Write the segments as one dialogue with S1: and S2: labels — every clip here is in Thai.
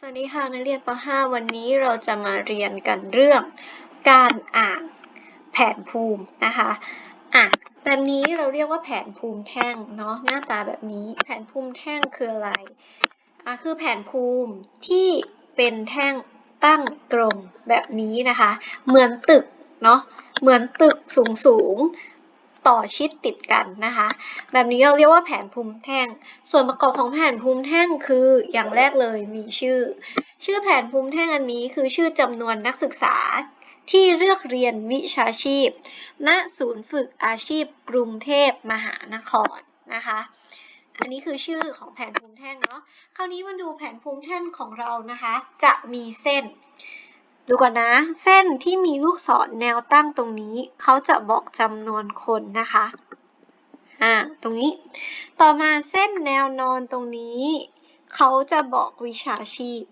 S1: สวัสดีค่ะนักเรียนป .5 วันนี้เราจะมาเรียนกันเรื่อง การอ่านแผนภูมินะคะอะแบบนี้เราเรียกว่าแผนภูมิแท่งเนาะหน้าตาแบบนี้แผนภูมิแท่งคืออะไรอะคือแผนภูมิที่เป็นแท่งตั้งตรงแบบนี้นะคะ เหมือนตึกเนาะเหมือนตึกสูงสูง ต่อชิดติดกันนะคะ แบบนี้เราเรียกว่าแผนภูมิแท่ง ส่วนประกอบของแผนภูมิแท่งคืออย่างแรกเลยมีชื่อ ชื่อแผนภูมิแท่งอันนี้คือชื่อจำนวนนักศึกษาที่เลือกเรียนวิชาชีพ ณ ศูนย์ฝึกอาชีพกรุงเทพมหานครนะคะ อันนี้คือชื่อของแผนภูมิแท่งเนาะ คราวนี้มาดูแผนภูมิแท่งของเรานะคะ จะมีเส้น ดูก่อนนะ เส้นที่มีลูกศรแนวตั้งตรงนี้ เขาจะบอกจำนวนคนนะคะ อ่า ตรงนี้ ต่อมาเส้นแนวนอนตรงนี้ เขาจะบอกวิชาชีพ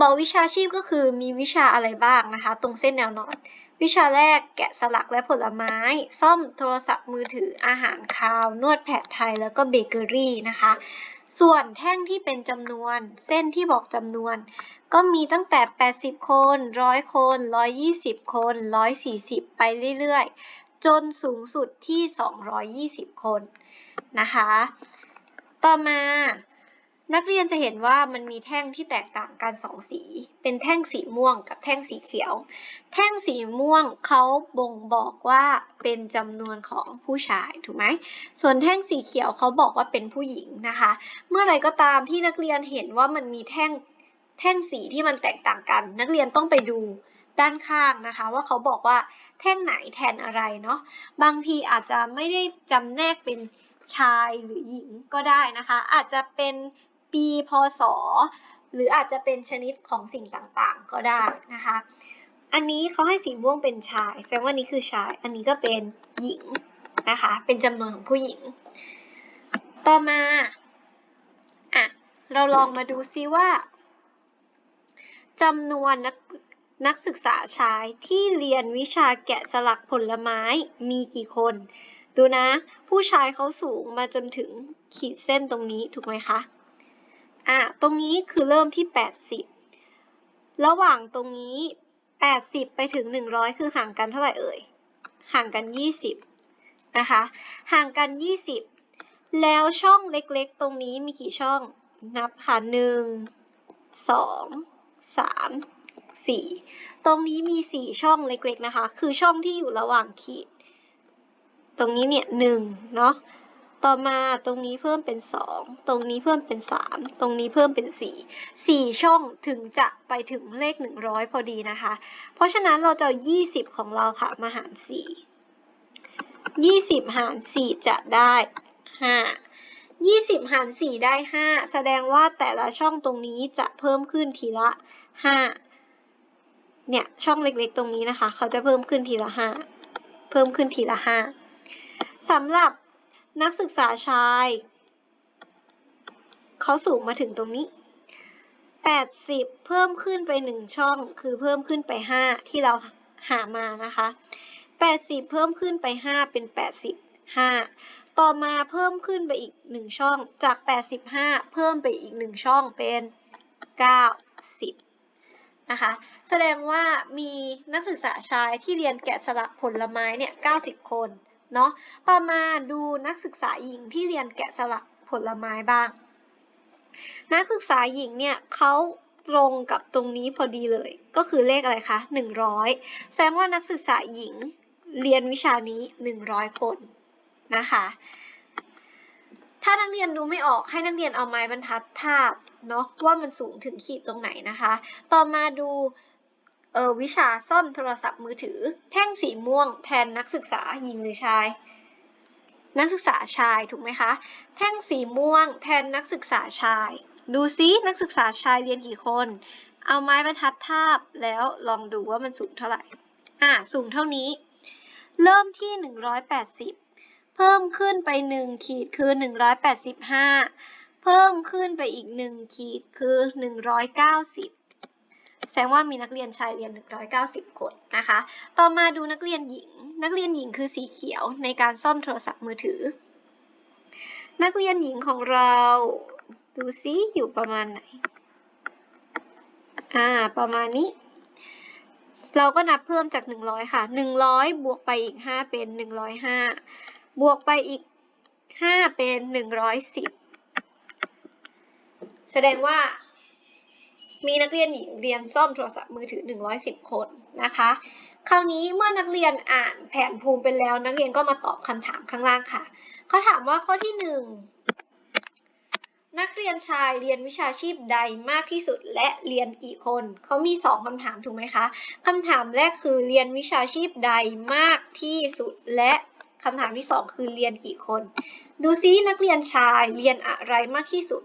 S1: บอกวิชาชีพก็คือมีวิชาอะไรบ้างนะคะ ตรงเส้นแนวนอน วิชาแรกแกะสลักและผลไม้ ซ่อมโทรศัพท์มือถืออาหารคาว นวดแผนไทยแล้วก็เบเกอรี่นะคะ ส่วนแท่งที่เป็นจำนวน เส้นที่บอกจำนวน ก็มีตั้งแต่ 80 คน 100 คน 120 คน 140 ไปเรื่อยๆ จนสูงสุดที่ 220 คนนะคะ ต่อมา นักเรียนจะเห็นว่ามันมีแท่งที่แตกต่างกันสองสี เป็นแท่งสีม่วงกับแท่งสีเขียว แท่งสีม่วงเขาบ่งบอกว่าเป็นจำนวนของผู้ชายถูกไหม ส่วนแท่งสีเขียวเขาบอกว่าเป็นผู้หญิงนะคะ เมื่อไรก็ตามที่นักเรียนเห็นว่ามันมีแท่งแท่งสีที่มันแตกต่างกัน นักเรียนต้องไปดูด้านข้างนะคะ ว่าเขาบอกว่าแท่งไหนแทนอะไรเนาะ บางทีอาจจะไม่ได้จำแนกเป็นชายหรือหญิงก็ได้นะคะ อาจจะเป็น ปี พศ หรืออาจจะเป็นชนิดของสิ่งต่างๆ ก็ได้นะคะ อันนี้เขาให้สีม่วงเป็นชาย แสดงว่านี้คือชาย อันนี้ก็เป็นหญิงนะคะ เป็นจำนวนของผู้หญิง ต่อมาอะเราลองมาดูซิว่าจำนวนนักนักศึกษาชายที่เรียนวิชาแกะสลักผลไม้มีกี่คน ดูนะ ผู้ชายเขาสูงมาจนถึงขีดเส้นตรงนี้ถูกไหมคะ อะตรงนี้คือเริ่มที่ 80 ระหว่างตรงนี้ 80 ไปถึง 100 คือห่างกันเท่าไหร่เอ่ย ห่างกัน 20 นะคะ ห่างกัน 20 แล้วช่องเล็กๆ ตรงนี้มีกี่ช่อง นับค่ะ 1 2 3 4 ตรงนี้มี 4 ช่องเล็กๆ นะคะ คือช่องที่อยู่ระหว่างขีด ตรงนี้เนี่ย 1 เนาะ ต่อมาตรงนี้เพิ่มเป็น 2 ตรงนี้เพิ่มเป็น 3 ตรงนี้เพิ่มเป็น 4 4 ช่องถึงจะไปถึงเลข 100 พอดีนะคะ เพราะฉะนั้นเราจะ 20 ของเราค่ะมาหาร 4 20 หาร 4 จะได้ 5 20 หาร 4 ได้ 5 แสดงว่าแต่ละช่องตรงนี้จะเพิ่มขึ้นทีละ 5 เนี่ยช่องเล็กๆตรงนี้นะคะ เขาจะเพิ่มขึ้นทีละ 5 เพิ่มขึ้นทีละ 5สำหรับ นักศึกษาชาย เขาสูงมาถึงตรงนี้ 80 เพิ่มขึ้นไป 1 ช่อง คือเพิ่มขึ้นไป 5 ที่เราหามานะคะ 80 เพิ่มขึ้นไป 5 เป็น 85 ต่อมาเพิ่มขึ้นไปอีก 1 ช่อง จาก 85 เพิ่มไปอีก 1 ช่องเป็น 90 นะคะ แสดงว่ามีนักศึกษาชายที่เรียนแกะสลักผลไม้เนี่ย 90 คน เนาะต่อมาดูนักศึกษาหญิงที่เรียนแกะสลักผลไม้บ้าง นักศึกษาหญิงเนี่ยเขาตรงกับตรงนี้พอดีเลย ก็คือเลขอะไรคะ 100 แสดงว่านักศึกษาหญิงเรียนวิชานี้ 100 คนนะคะ ถ้านักเรียนดูไม่ออกให้นักเรียนเอาไม้บรรทัดทาบเนาะว่ามันสูงถึงขีดตรงไหนนะคะ ต่อมาดู เออวิชาซ่อมโทรศัพท์มือถือ แท่งสีม่วง แทนนักศึกษาหญิงหรือชาย นักศึกษาชายถูกไหมคะ แท่งสีม่วง แทนนักศึกษาชาย ดูซินักศึกษาชายเรียนกี่คน เอาไม้บรรทัดทาบแล้วลองดูว่ามันสูงเท่าไหร่ อ่าสูงเท่านี้ เริ่มที่ 180 เพิ่มขึ้นไป 1 ขีดคือ 185 เพิ่มขึ้นไปอีก 1 ขีดคือ 190 แสดงว่ามีนักเรียนชายเรียน 190 คนนะคะ ต่อมาดูนักเรียนหญิง นักเรียนหญิงคือสีเขียวในการซ่อมโทรศัพท์มือถือ นักเรียนหญิงของเราดูซิอยู่ประมาณไหน อ่า ประมาณนี้ เราก็นับเพิ่มจากหนึ่งร้อยค่ะหนึ่งร้อยบวกไปอีกห้าเป็นหนึ่งร้อยห้าบวกไปอีกห้าเป็นหนึ่งร้อยสิบแสดงว่า มีนักเรียนหญิงเรียนซ่อมโทรศัพท์มือถือ 110 คนนะคะ คราวนี้เมื่อนักเรียนอ่านแผนภูมิไปแล้ว นักเรียนก็มาตอบคำถามข้างล่างค่ะ เขาถามว่าข้อที่ 1 นักเรียนชายเรียนวิชาชีพใดมากที่สุดและเรียนกี่คน เขามี 2คำถามถูกไหมคะคำถามแรกคือเรียนวิชาชีพใดมากที่สุดและคำถามที่ 2 คือเรียนกี่คน ดูซินักเรียนชายเรียนอะไรมากที่สุด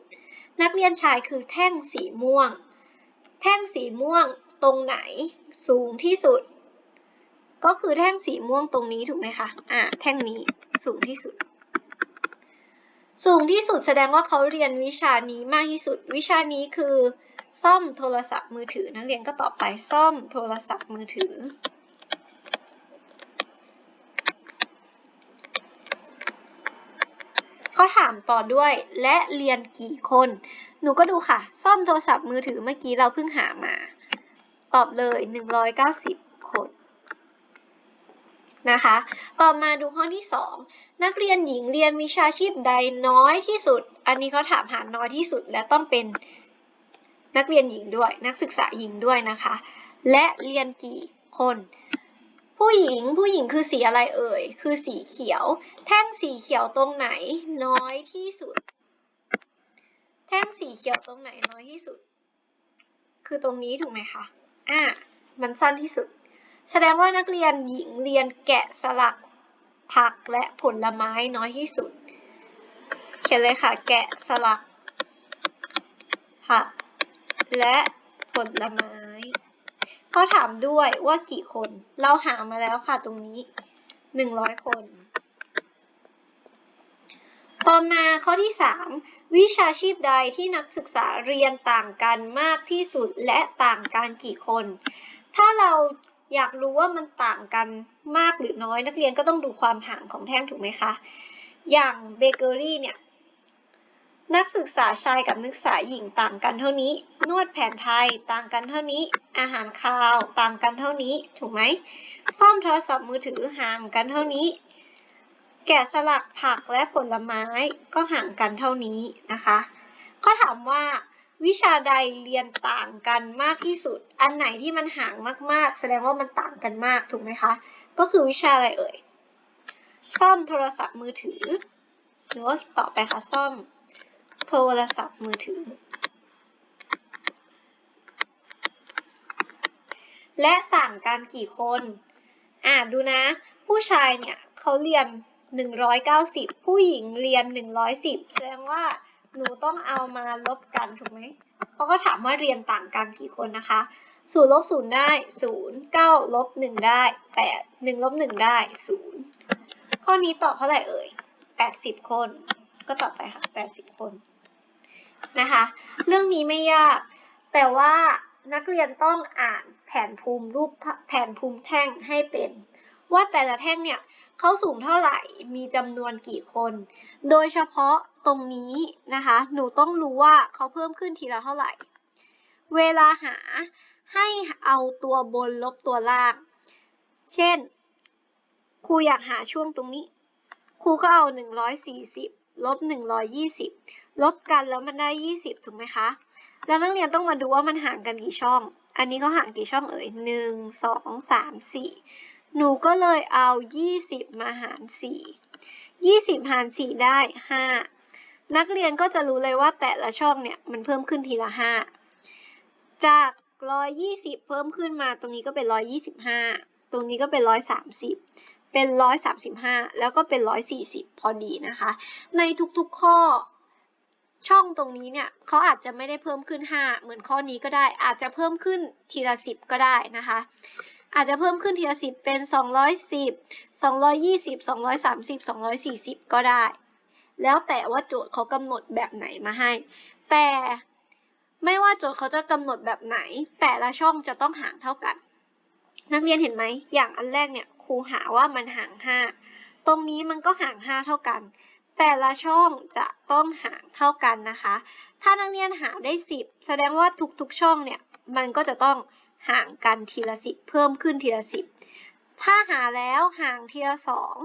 S1: นักเรียนชายคือแท่งสีม่วง แท่งสีม่วงตรงไหนสูงที่สุด ก็คือแท่งสีม่วงตรงนี้ถูกไหมคะ อ่า แท่งนี้สูงที่สุด สูงที่สุดแสดงว่าเขาเรียนวิชานี้มากที่สุด วิชานี้คือ ซ่อมโทรศัพท์มือถือ นักเรียนก็ตอบไปซ่อมโทรศัพท์มือถือ เขาถามต่อด้วยและเรียนกี่คน หนูก็ดูค่ะ ซ่อมโทรศัพท์มือถือเมื่อกี้เราเพิ่งหามา ตอบเลย 190 คนนะคะ ต่อมาดูข้อที่ 2 นักเรียนหญิงเรียนวิชาชีพใดน้อยที่สุด อันนี้เขาถามหาน้อยที่สุดและต้องเป็นนักเรียนหญิงด้วย นักศึกษาหญิงด้วยนะคะ และเรียนกี่คน ผู้หญิงผู้หญิงคือสีอะไรเอ่ย คือสีเขียว แท่งสีเขียวตรงไหน น้อยที่สุด แท่งสีเขียวตรงไหนน้อยที่สุด คือตรงนี้ถูกไหมคะอ่ามันสั้นที่สุด แสดงว่านักเรียนหญิงเรียนแกะสลักผักและผลไม้น้อยที่สุด เขียนเลยค่ะ แกะสลักผักและผลไม้ เขาถามด้วยว่ากี่คน เราหามาแล้วค่ะตรงนี้หนึ่งร้อยคน ต่อมาข้อที่3วิชาชีพใดที่นักศึกษาเรียนต่างกันมากที่สุดและต่างกันกี่คน ถ้าเราอยากรู้ว่ามันต่างกันมากหรือน้อย นักเรียนก็ต้องดูความห่างของแท่งถูกไหมคะ อย่างเบเกอรี่เนี่ย นักศึกษาชายกับนักศึกษาหญิงต่างกันเท่านี้ นวดแผนไทยต่างกันเท่านี้ อาหารคาวต่างกันเท่านี้ ถูกไหม ซ่อมโทรศัพท์มือถือห่างกันเท่านี้ แกะสลักผักและผลไม้ก็ห่างกันเท่านี้นะคะเขาถามว่า วิชาใดเรียนต่างกันมากที่สุด อันไหนที่มันห่างมากๆ แสดงว่ามันต่างกันมากถูกไหมคะ ก็คือวิชาอะไรเอ่ย ซ่อมโทรศัพท์มือถือ หรือว่าต่อไปค่ะซ่อม โทรศัพท์มือถือ และต่างกันกี่คน อ่าดูนะ ผู้ชายเนี่ยเขาเรียน 190 ผู้หญิงเรียน 110 แสดงว่าหนูต้องเอามาลบกันถูกไหมเขาก็ถามว่าเรียนต่างกันกี่คนนะคะศูนย์ลบศูนย์ได้ศูนย์เก้าลบหนึ่งได้แปดหนึ่งลบหนึ่งได้ศูนย์ข้อนี้ตอบเท่าไหร่เอ่ยแปดสิบคน ก็ตอบไปค่ะแปดสิบคน นะคะ เรื่องนี้ไม่ยาก แต่ว่านักเรียนต้องอ่านแผนภูมิรูปแผนภูมิแท่งให้เป็น ว่าแต่ละแท่งเนี่ยเขาสูงเท่าไหร่ มีจำนวนกี่คน โดยเฉพาะตรงนี้นะคะ หนูต้องรู้ว่าเขาเพิ่มขึ้นทีละเท่าไหร่ เวลาหาให้เอาตัวบนลบตัวล่าง เช่น ครูอยากหาช่วงตรงนี้ ครูก็เอา 140 ลบ 120 ลบกันแล้วมันได้ 20 ถูกไหมคะ แล้วนักเรียนต้องมาดูว่ามันห่างกันกี่ช่อง อันนี้เขาห่างกี่ช่องเอ่ย 1 2 3 4 หนูก็เลยเอา 20 มาหาร 4 20 หาร 4 ได้ 5 นักเรียนก็จะรู้เลยว่าแต่ละช่องเนี่ยมันเพิ่มขึ้นทีละ 5 จาก 120 เพิ่มขึ้นมาตรงนี้ก็เป็น 125 ตรงนี้ก็เป็น 130 เป็น 135 แล้วก็เป็น 140 พอดีนะคะ ในทุกๆข้อ ช่องตรงนี้เนี่ยเขาอาจจะไม่ได้เพิ่มขึ้น 5 เหมือนข้อนี้ก็ได้ อาจจะเพิ่มขึ้นทีละ 10 ก็ได้นะคะ อาจจะเพิ่มขึ้นทีละ 10 เป็น 210 220 230 240 ก็ได้ แล้วแต่ว่าโจทย์เขากำหนดแบบไหนมาให้ แต่ไม่ว่าโจทย์เขาจะกำหนดแบบไหน แต่ละช่องจะต้องห่างเท่ากัน นักเรียนเห็นไหม อย่างอันแรกเนี่ยครูหาว่ามันห่าง 5 ตรงนี้มันก็ห่าง 5 เท่ากัน แต่ละช่องจะต้องห่างเท่ากันนะคะ ถ้านักเรียนหาได้ 10 แสดงว่าทุกๆช่องเนี่ย มันก็จะต้องห่างกันทีละสิบเพิ่มขึ้นทีละสิบถ้าหาแล้วห่างทีละสอง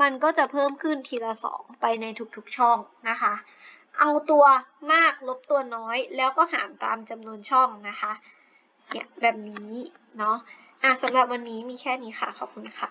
S1: มันก็จะเพิ่มขึ้นทีละสองไปในทุกๆช่องนะคะ เอาตัวมากลบตัวน้อยแล้วก็หารตามจำนวนช่องนะคะ เนี่ยแบบนี้เนาะ อะสำหรับวันนี้มีแค่นี้ค่ะ ขอบคุณค่ะ